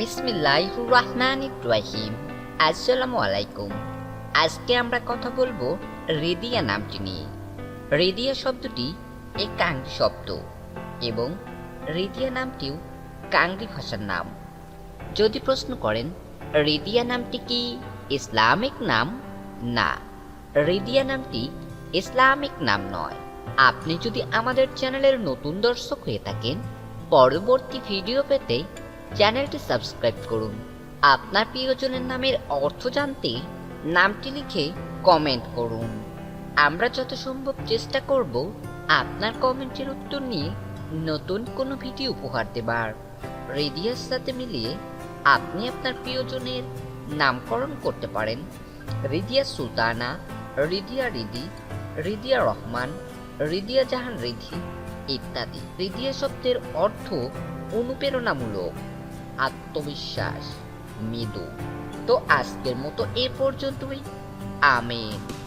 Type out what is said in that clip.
রহমান আলাইকুম আজকে আমরা কথা বলব রেদিয়া নামটি নিয়ে। রেদিয়া শব্দটি এক কাংরি শব্দ এবং রেদিয়া নামটিও কাংরি ভাষার নাম। যদি প্রশ্ন করেন, রেদিয়া নামটি কি ইসলামিক নাম? না, রেদিয়া নামটি ইসলামিক নাম নয়। আপনি যদি আমাদের চ্যানেলের নতুন দর্শক হয়ে থাকেন, পরবর্তী ভিডিও পেতে চ্যানেলটি সাবস্ক্রাইব করুন। আপনার প্রিয়জনের নামের অর্থ জানতে নামটি লিখে কমেন্ট করুন। আমরা যত সম্ভব চেষ্টা করব আপনার কমেন্টের উত্তর নিয়ে নতুন কোনো ভিডিও উপহার দেবার। রেডিয়ার সাথে মিলিয়ে আপনি আপনার প্রিয়জনের নামকরণ করতে পারেন। রিদিয়া সুলতানা রিদিয়া রিদি রিদিয়া রহমান রিদিয়া জাহান রিধি ইত্যাদি। রিদিয়া শব্দের অর্থ অনুপ্রেরণামূলক। আত্মবিশ্বাস মৃদু। তো আজকের মতো এ পর্যন্তই। আমেন।